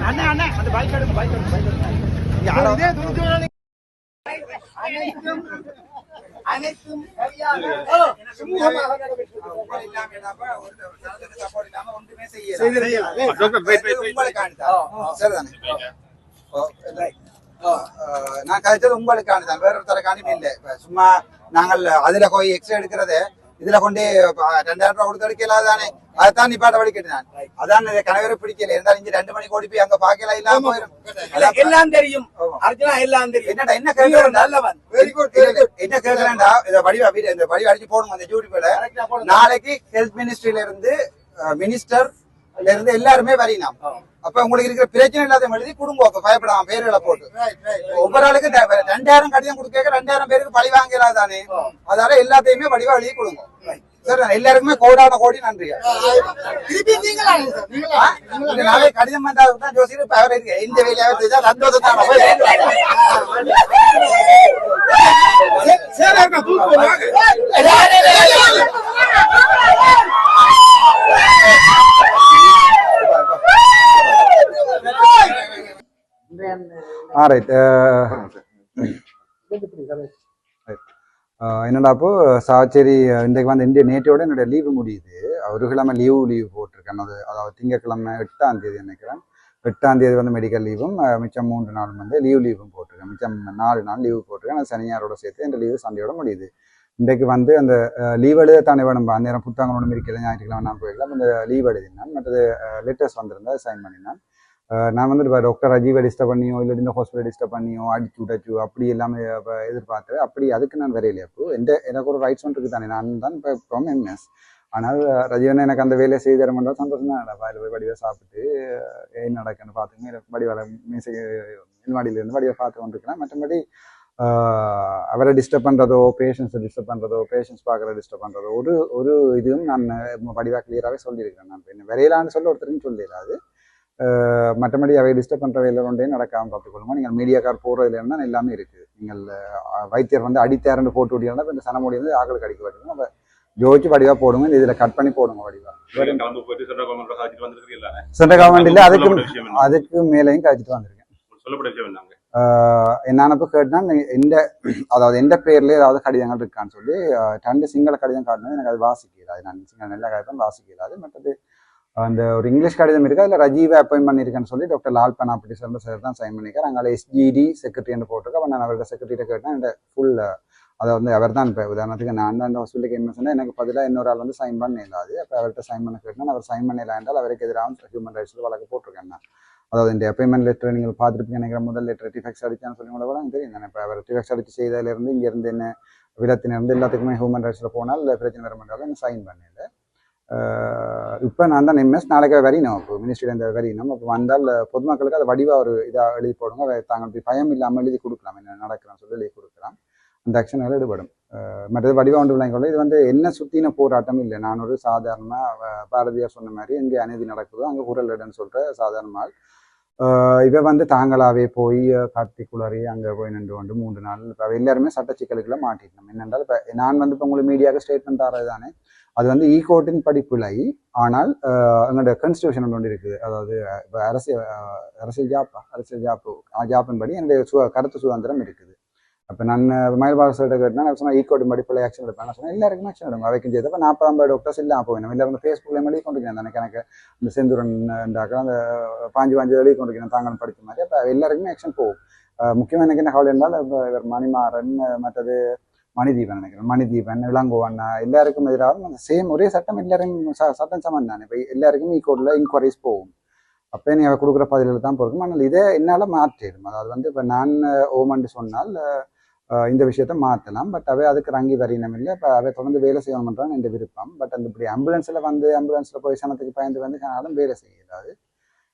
அண்ணா அண்ணா அந்த பைக் எடுங்க பைக் எடுங்க யாரோ அனைத்தும் சுமூகமாக. நான் கழிச்சது உங்களுக்கான தான் வேற ஒருத்தருக்கான இல்லை. இப்ப சும்மா நாங்கள் அதுல போய் எக்ஸ்ரே எடுக்கிறது இதுல கொண்டு ரெண்டாயிரம் ரூபாய் கொடுத்து எடுக்கல தானே அதைத்தான் நிப்பாட்ட வலிக்கிட்டு நான். அதான் கணவரை பிடிக்கல. இருந்தாலும் இங்க ரெண்டு மணிக்கு ஓடி போய் அங்க பாக்கல இல்லாம எல்லாம் தெரியும். அர்ஜுனா எல்லாம் தெரியும். என்னடா என்ன கேட்கறேன் நல்லவன். வெரி குட் என்ன கேட்கறேன்டா இந்த வடிவா வீடு இந்த வடிவா அடிச்சு போடுங்க அந்த யூடியூப்ல. நாளைக்கு ஹெல்த் மினிஸ்ட்ரியில இருந்து மினிஸ்டர் இருந்து எல்லாருமே வரையலாம் அப்ப உங்களுக்கு இருக்கிற பிரச்சனை இல்லாத எழுதி குடும்பம் அப்ப பயப்படாம பேர்களை போட்டு. ஒவ்வொரு ஆளுக்கு ரெண்டாயிரம் கடிதம் கொடுக்க ரெண்டாயிரம் பேருக்கு பழி வாங்கலாம் தானே? அதால எல்லாத்தையுமே வடிவா எழுதி கொடுங்க. சரி எல்லாருக்குமே கோடான கோடி நன்றி. நாளை கடிதம் தான் ஜோசியர் அவர் இருக்கு. இந்த வேலையாவது செய்தா சந்தோஷம் தான். Ah right. என்னடா அப்போ சாச்சேரி இன்றைக்கு வந்து இந்திய நேற்றையோட என்னுடைய லீவு முடியுது. ஒரு கிழமை லீவு லீவு போட்டிருக்கேன். அது அதாவது திங்கக்கிழமை எட்டாம் தேதி நினைக்கிறேன். எட்டாம் தேதி வந்து மெடிக்கல் லீவும் மிச்சம் மூன்று நாள் வந்து லீவ் லீவும் போட்டிருக்கேன். மிச்சம் நாலு நாள் லீவு போட்டிருக்கேன். சனியாரோட சேர்த்து இந்த லீவு சண்டையோட முடியுது. இன்றைக்கு வந்து அந்த லீவ் எழுத தானே வேணும். அந்த நேரம் புத்தகங்களோட இருக்கல ஞாயிற்றுக்கிழமை நான் போயிருக்கலாம் இந்த லீவ் எழுதினான். மற்றது லெட்டர்ஸ் வந்திருந்தா சைன் பண்ணினான். நான் வந்து இப்போ டாக்டர் அஜீவை டிஸ்டர்ப் பண்ணியோ இல்லை இந்த ஹாஸ்பிட்டல் டிஸ்டர்ப் பண்ணியோ அடிச்சு விடச்சு அப்படி எல்லாமே எதிர்பார்த்தேன் எதிர்பார்த்து அப்படி அதுக்கு நான் வரையில அப்போ எந்த எனக்கு ஒரு ரைட்ஸ் ஒன்று இருக்குது தானே நான் தான் இப்போ இப்போ எம்எஸ் ஆனால் ரஜீவனை எனக்கு அந்த வேலையை செய்து தர மாட்டோம் சந்தோஷம் தான் வாயில் போய் வடிவை சாப்பிட்டு அஹ் என்ன நடக்குன்னு பார்த்துங்க வடிவால மீசை மின்வாடியிலேருந்து வடிவை பார்த்து கொண்டிருக்கலாம் மற்றபடி அவரை டிஸ்டர்ப் பண்ணுறதோ பேஷண்ட்ஸை டிஸ்டர்ப் பண்ணுறதோ பேஷண்ட்ஸ் பார்க்குற டிஸ்டர்ப் பண்ணுறதோ ஒரு ஒரு இதுவும் நான் வடிவாக கிளியராகவே சொல்லியிருக்கிறேன். நான் என்ன விரையிலான்னு சொல்ல ஒருத்தருக்கும் சொல்லிடாது மற்றபடி அவை டிஸ்டர்ப் பண்ணுற வேலை ஒன்றே நடக்காமல் பார்த்துக்கொள்ளுங்க நீங்கள் மீடியாக்கார் போடுறதுல இருந்தால் எல்லாமே இருக்குது நீங்கள் வைத்தியர் வந்து அடித்தேரண்டு போட்டு விட்டீங்கன்னா இந்த சனமொழி வந்து ஆக்களுக்கு அடிக்க வச்சுக்கணும் அப்போ ஜோதிச்சு வடிவாக போடுங்க. இதில் கட் பண்ணி போடுங்க போயிட்டு சென்ட்ரல் கவர்மெண்ட் இல்லை. அதுக்கு? அதுக்கு மேலேயும் கழிச்சிட்டு வந்திருக்கேன். இப்போ கேட்டேன்னா எந்த அதாவது எந்த பேர்ல ஏதாவது கடிதங்கள் இருக்கான்னு சொல்லி ரெண்டு சிங்கள கடிதம் காட்டினது எனக்கு அது வாசிக்கல அது நான் சிங்கள நல்ல கடிதம் வாசிக்கல அது மற்றது அந்த ஒரு இங்கிலீஷ் கடிதம் இருக்கு? அதில் ரஜீவை அப்பாயின் பண்ணியிருக்கேன்னு சொல்லி டாக்டர் லால் பனாப்பட்டி சேர்ந்த சார் தான் சைன் பண்ணியிருக்காரு அங்கே எஸ்ஜிடி செக்ரட்டரின்னு போட்டிருக்கேன் அப்போ நான் அவர்கிட்ட செக்ரட்டரிட்ட கேட்டேன். இந்த ஃபுல் அதை வந்து அவர் தான் இப்போ உதாரணத்துக்கு நான் தான் அந்த ஹாஸ்பிட்டலுக்கு என்ன சொன்னேன் எனக்கு பதிலாக இன்னொரு ஆள் வந்து சைன் பண்ண இல்லாது அப்போ அவர்கிட்ட சைன் பண்ண கேட்டேன். அவர் சைன் பண்ணல என்றால் அவருக்கு எதிராக ஹியூமன் ரைட்ஸில் வழக்கு போட்டிருக்கேன் நான். அதாவது இந்த அப்பாயின்மெண்ட் லெட்டர் நீங்கள் பார்த்துருப்பீங்க நினைக்கிற முதல் லெட்டர் டிஃபெக்ஸ் அடிச்சான்னு சொல்லி கூட எனக்கு தெரியும் நான் இப்போ அவர் டிஃபெக்ஸ் அடிச்சு செய்ததுலேருந்து இங்கேருந்து என்ன விலத்தினிருந்து எல்லாத்துக்குமே ஹியூமன் ரைட்ஸில் போனால் பிரச்சனை வர மாட்டாலும் சைன் பண்ணேன்? இப்போ நான் தான் எம்எஸ் நாளைக்கு வரையணும் இப்போ மினிஸ்ட்ரியில் வரையணும் அப்போ வந்தால் பொதுமக்களுக்கு அதை வடிவாக ஒரு இதாக எழுதி போடுங்க. தாங்கள் பயம் இல்லாமல் எழுதி கொடுக்கலாம். என்ன நடக்கிறான்னு சொல்லி எழுதி கொடுக்கலாம். அந்த ஆக்ஷன்கள் ஈடுபடும். மற்ற மற்றது வடிவா ஒன்று விளங்கிக்கொள்ள இது வந்து என்ன சுற்றின போராட்டம் இல்லை. நான் ஒரு சாதாரணமாக பாரதியார் சொன்ன மாதிரி எங்கே அநீதி நடக்குதோ அங்கே குரல் இடன்னு சொல்கிற சாதாரணமாக ஆஹ் இவ வந்து தாங்களாவே போய் கார்த்திக் குளறி அங்கே போய் நின்று கொண்டு மூன்று நாள் இப்போ எல்லாருமே சட்ட சிக்கலுக்குள்ள மாட்டிட்டோம். என்னென்றால் இப்போ நான் வந்து இப்போ உங்களுக்கு மீடியாவுக்கு ஸ்டேட்மெண்ட் தரது தானே? அது வந்து e ஈ கோர்ட்டின் படிப்பிலை. ஆனால் எங்களோட கான்ஸ்டியூஷன் ஒன்று இருக்குது. அதாவது இப்போ அரசியல் அரசியல் ஜாப் அரசியல் ஜாப்பு ஜாப்பின் படி என்னுடைய சு கருத்து சுதந்திரம் இருக்குது. அப்போ நான் மயில்பாக சொல்லிட்டு கேட்டேன் நான் சொன்னால் ஈக்கோட்டு படிப்பில் ஆக்ஷன் எடுப்பேன் நான் சொன்னேன் எல்லாருக்கும் ஆக்ஷன் எடுங்க அவைக்கும் செய்து அப்போ நாற்பதாம் டாக்டர்ஸ் இல்லை அப்போ வேணும். எல்லாரும் ஃபேஸ்புக்கில் எழுதி கொண்டிருக்கேன் எனக்கு எனக்கு இந்த செந்தூரன் இருந்தாக்கா அந்த பாஞ்சு பாஞ்சு எழுதி கொண்டிருக்கிறேன் தாங்கன்னு படித்த மாதிரி. அப்போ எல்லாருக்குமே ஆக்ஷன் போகும். முக்கியமாக எனக்கு என்ன கவலை இருந்தால் இப்போ இவர் மணிமாறன் மற்றது மணிதீபன் நினைக்கிறேன். மணிதீபன் இளங்கோவன் எல்லாருக்கும் எதிராக அந்த சேம் ஒரே சட்டம் எல்லாருக்கும் ச- சட்டம் சமன் தானே இப்போ எல்லாருக்கும் ஈக்கோட்டில் இன்கொயரிஸ் போகும். அப்போ நீ அவள் கொடுக்குற பதிலில் தான் போகிறோம் ஆனால் இதை என்னால் மாற்றிடும் அதாவது வந்து இப்போ நான் ஓமன்ட்டு சொன்னால் இந்த விஷயத்த மாற்றலாம் பட் அவை அதுக்கு ரங்கி வரையினம் இல்லை. இப்போ அவை தொடர்ந்து வேலை செய்யணும்ன்றான் எந்த விருப்பம். பட் அந்த இப்படி ஆம்புலன்ஸில் வந்து ஆம்புலன்ஸில் போய் சனத்துக்கு பயந்து வந்து ஆனாலும் வேலை செய்யலாது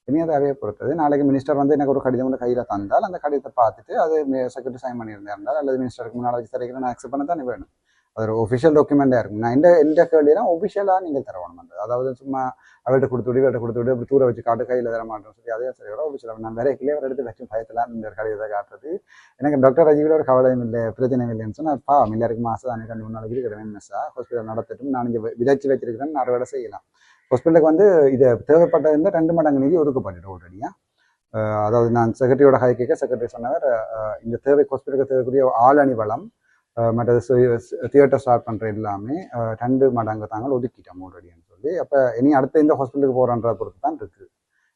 இனி அது அவையை பொறுத்தது. நாளைக்கு மினிஸ்டர் வந்து எனக்கு ஒரு கடிதம் கூட கையில் தந்தால் அந்த கடிதத்தை பார்த்துட்டு அது செக்ரட்டரி சைன் பண்ணியிருந்தால் அல்லது மினிஸ்டருக்கு முன்னால் வச்சு தரைக்கிற நான் அக்செப்ட் பண்ண தானே வேணும். அது ஒரு ஒஃபிஷியல் டாக்குமெண்ட்டாக இருக்கும். நான் இந்த இந்த கேள்வியெல்லாம் ஒஃபிஷியலாக நீங்கள் தரணும் அதாவது சும்மா அவர்கிட்ட கொடுத்து விடு இவர்கிட்ட கொடுத்து அப்படி தூர வச்சு காட்டு கையில் தர மாட்டோம் சொல்லி அதே சரி வரும் ஒஃபிஷியலாக நான் வேற கிளியர் எடுத்து வச்சு பயத்தில் இந்த கடையை காட்டுறது. எனக்கு டாக்டர் ரஜீவில் ஒரு கவலையும் இல்லை பிரச்சனை இல்லைன்னு சொன்னால் பா எல்லாருக்கும் மாதம் தானே ரெண்டு மூணு நாளைக்கு இருக்கிறேன் எம்எஸ்ஸா ஹாஸ்பிட்டல் நடத்தட்டும் நான் இங்கே விதைச்சு வச்சிருக்கிறேன் அறுவடை செய்யலாம். ஹாஸ்பிட்டலுக்கு வந்து இது தேவைப்பட்டது ரெண்டு மடங்கு நிதி ஒதுக்கப்பட்டுட்டு ஆல்ரெடியாக அதாவது நான் செக்ரட்டரியோட ஹை கேட்க செக்ரட்டரி சொன்னவர் இந்த தேவை ஹாஸ்பிட்டலுக்கு தேவைக்கூடிய ஆள் வளம் மற்றது தியேட்டர் ஸ்டார்ட் பண்ணுற எல்லாமே ரெண்டு மடங்கு தாங்கள் ஒதுக்கிட்டோம் ஆல்ரெடின்னு சொல்லி. அப்போ இனி அடுத்த இந்த ஹாஸ்பிட்டலுக்கு போகிறன்ற பொறுத்து தான் இருக்குது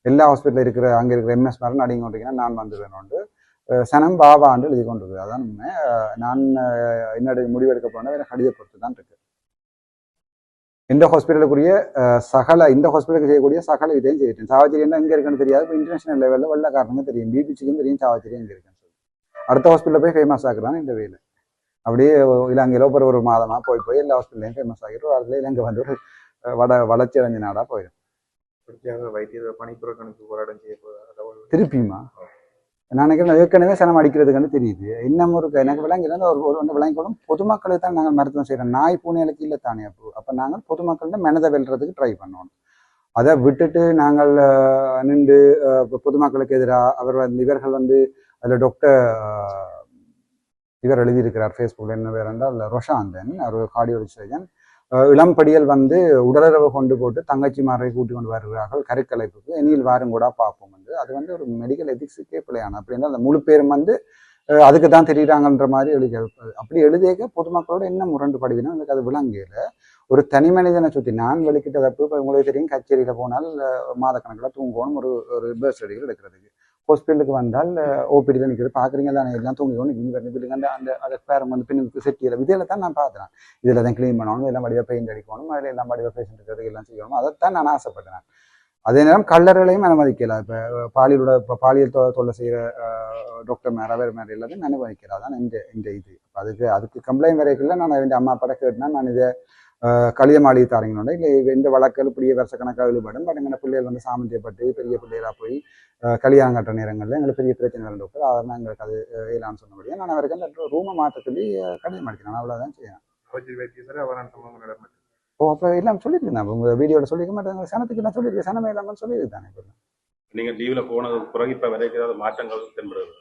எல்லா ஹாஸ்பிட்டலில் இருக்கிற அங்கே இருக்கிற எம்எஸ் மேலே நடிங்க கொண்டிருக்கீங்கன்னா நான் வந்துடுவேன் சனம் பாபாண்டு எழுதி கொண்டு அதான் உண்மை. நான் என்ன என்னோட முடிவெடுக்க போனால் எனக்கு கடித பொறுத்து தான் இருக்கு. இந்த ஹாஸ்பிட்டலுக்குரிய சகல இந்த ஹாஸ்பிட்டலுக்கு செய்யக்கூடிய சகல இதையும் செய்யிட்டேன் சாவச்சேரி என்ன எங்கே இருக்குன்னு தெரியாது. இப்போ இன்டர்நேஷனல் லெவலில் வெள்ளக்காரனுங்க தெரியும். பிபிசிக்கும் தெரியும். சாவச்சேரி எங்கே இருக்குன்னு சொல்லி. அடுத்த ஹாஸ்பிட்டலில் போய் ஃபேமஸ் ஆகுறான் இந்த வேலை. அப்படியே இலங்கையில் ஒரு ஒரு மாதமா போய் போய் எல்லா ஹாஸ்பிட்டல்லையும் ஃபேமஸ் ஆகிட்டு ஒரு அதில் இலங்கை வந்து ஒரு வட வளர்ச்சி அடைஞ்ச நாடாக போயிடும் வைத்தியர் பணிப்புறக்கணிப்பு போராட்டம் செய்ய திருப்பியுமா? நான் நினைக்கிறேன் ஏற்கனவே சனம் அடிக்கிறதுக்கான தெரியுது. இன்னும் ஒரு எனக்கு விளங்கிறது ஒரு ஒரு ஒன்று விளங்கிக்கொள்ளும் பொதுமக்களுக்கு தான் நாங்கள் மருத்துவம் செய்கிறோம் நாய் பூனைகளுக்கு இல்லை தானே அப்போ அப்போ நாங்கள் பொதுமக்கள்கிட்ட மனதை வெல்றதுக்கு ட்ரை பண்ணணும். அதை விட்டுட்டு நாங்கள் நின்று பொதுமக்களுக்கு எதிராக அவர் வந்து இவர்கள் வந்து அதில் டாக்டர் இவர் எழுதியிருக்கிறார் ஃபேஸ்புக்கில் என்ன பேர் என்றால் ரொஷாந்தன் அவர் கார்டியோலஜி சர்ஜன் இளம்படியல் வந்து உடலுறவு கொண்டு போட்டு தங்கச்சிமாரை கூட்டி கொண்டு வருகிறார்கள். கருக்கலைப்புக்கு இனியில் வாரும் கூட பார்ப்போம் வந்து அது வந்து ஒரு மெடிக்கல் எதிக்ஸுக்கே பிள்ளையான அப்படின்னா அந்த முழு பேரும் வந்து அதுக்கு தான் தெரியுறாங்கன்ற மாதிரி எழுதி அப்படி எழுதியக்க பொதுமக்களோட என்ன முரண்டு முரண்டுபடுவினா எனக்கு அது விளங்கல. ஒரு தனி மனிதனை சுற்றி நான் வெளிக்கிட்டதப்பு இப்போ உங்களுக்கு தெரியும் கச்சேரியில் போனால் மாதக்கணக்கில் தூங்கணும் ஒரு ஒரு பஸ் எடுக்கிறதுக்கு. ஹாஸ்பிட்டலுக்கு வந்தால் ஓபிடியில் நிற்கிறது பார்க்குறீங்க தானே எல்லாம் தூங்கிக்கணும் இங்கே வரணும் இப்படி அந்த அந்த அதை பேரம் வந்து பின்னுக்கு செட்டியில் இதில் தான் நான் பார்க்குறேன் இதில் தான் க்ளீன் பண்ணணும். எல்லாம் வடிவாக பெயிண்ட் அடிக்கணும். அதில் எல்லாம் வடிவாக பேஷண்ட் இருக்கிறது எல்லாம் செய்யணும். அதைத்தான் நான் ஆசைப்பட்டேன் அதே நேரம் கல்லறைகளையும் அனுமதிக்கலாம் இப்போ பாலியலோட இப்போ பாலியல் தொ தொல்லை செய்கிற டாக்டர் மேலே வேறு மாதிரி எல்லாத்தையும் அனுமதிக்கிறா தான் இந்த இந்த இது. அதுக்கு அதுக்கு கம்ப்ளைண்ட் வரைக்குள்ள நான் என் அம்மா அப்பட கேட்டுனா நான் இதை களிய மாளிகை தாரீங்களோட இல்லை இந்த வழக்கல் இப்படியே வருஷக்கணக்காக ஈடுபடும் பட் எங்கள் பிள்ளைகள் வந்து சாமந்தியப்பட்டு பெரிய பிள்ளைகளாக போய் கல்யாணம் கட்டுற நேரங்களில் எங்களுக்கு பெரிய பிரச்சனை வரும் டாக்டர் அதெல்லாம் எங்களுக்கு அது இயலான்னு சொன்னபடியே நான் அவருக்கு அந்த ரூமை மாற்ற சொல்லி கடிதம் அடிக்கிறேன் அவ்வளோதான் செய்யணும் ஓ அப்போ எல்லாம் சொல்லியிருந்தேன் உங்கள் வீடியோவில் சொல்லிக்க மாட்டேன் சனத்துக்கு நான் சொல்லியிருக்கேன் சனமே இல்லாமல் சொல்லியிருந்தானே இப்போ நீங்க லீவ்ல போனது பிறகு இப்ப வரைக்கும் ஏதாவது மாற்றங்கள் தென்படுது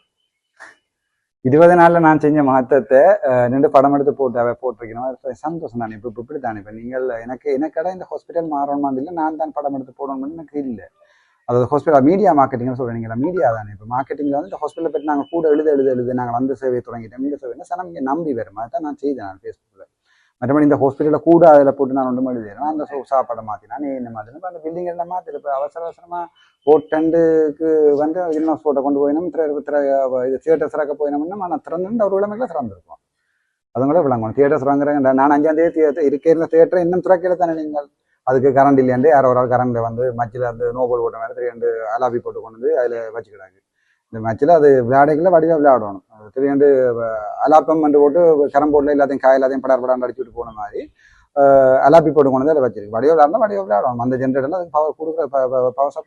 இருபது நாளில் நான் செஞ்ச மகத்தத்தை ரெண்டு நின்று படம் எடுத்து போட்டு அவ போட்டிருக்கணும். சந்தோஷம் தானே. இப்போ இப்படி தானே. இப்போ நீங்கள் எனக்கு எனக்கடை இந்த ஹாஸ்பிட்டல் மாறணுமா இல்லை. நான் தான் படம் எடுத்து போடணும்னு எனக்கு இல்லை. அதாவது ஹாஸ்பிட்டல் மீடியா மார்க்கெட்டிங்னு சொல்கிறீங்களா மீடியா தானே. இப்போ மார்க்கெட்டிங்கில் வந்து இந்த ஹாஸ்பிட்டலில் போய்ட்டு நாங்கள் கூட எழுத எழுத எழுத நாங்கள் அந்த சேவையை தொடங்கிட்டோம். இந்த சேவை சனம் இங்கே நம்பி வரும். அதுதான் நான் செய்தேன் நான் ஃபேஸ்புக்கில் மற்றபடி இந்த ஹாஸ்பிட்டலில் கூட அதில் போட்டு நான் ஒன்றும் எழுதிடுறேன் அந்த சோ- சாப்பாடை மாற்றினா நீ என்ன மாதிரி அந்த பில்டிங் எல்லாம் மாற்றி இப்போ அவசர அவசரமாக போட்டண்டுக்கு வந்து இன்னும் ஃபோட்டோ கொண்டு போயினோம் திரை இது தியேட்டர் சிறக்க போயினோம்னா நான் திறந்து ஒரு விளமைக்கில் திறந்துருப்போம் அதுவும் கூட விளங்கணும் தியேட்டர்ஸ் வாங்குறாங்க நான் அஞ்சாம் தேதி தியேட்டர் இருக்கிற தியேட்டர் இன்னும் திறக்கல தானே நீங்கள் அதுக்கு கரண்ட் இல்லையாண்டு யாரோ ஒரு ஆள் கரண்ட்டில் வந்து மச்சில் அந்த நோபல் போட்ட மாதிரி ரெண்டு அலாபி போட்டு கொண்டு வந்து அதில் வச்சுக்கிறாங்க இந்த மேட்ச்சில் அது விளையாடைக்குள்ள வடிவாக விளையாடணும். அது அலாப்பம் வந்து போட்டு கரம் போர்டில் எல்லாத்தையும் காய் எல்லாத்தையும் படார் படாண்டு அடிச்சுட்டு போன மாதிரி அலாப்பி போட்டு கொண்டு வந்து அதில் வச்சிருக்கு. வடிவாக விளையாடணும் வடிவாக விளையாடணும். அந்த ஜென்ரேட்டரில் அதுக்கு பவர் கொடுக்குற பவர் சப்ளை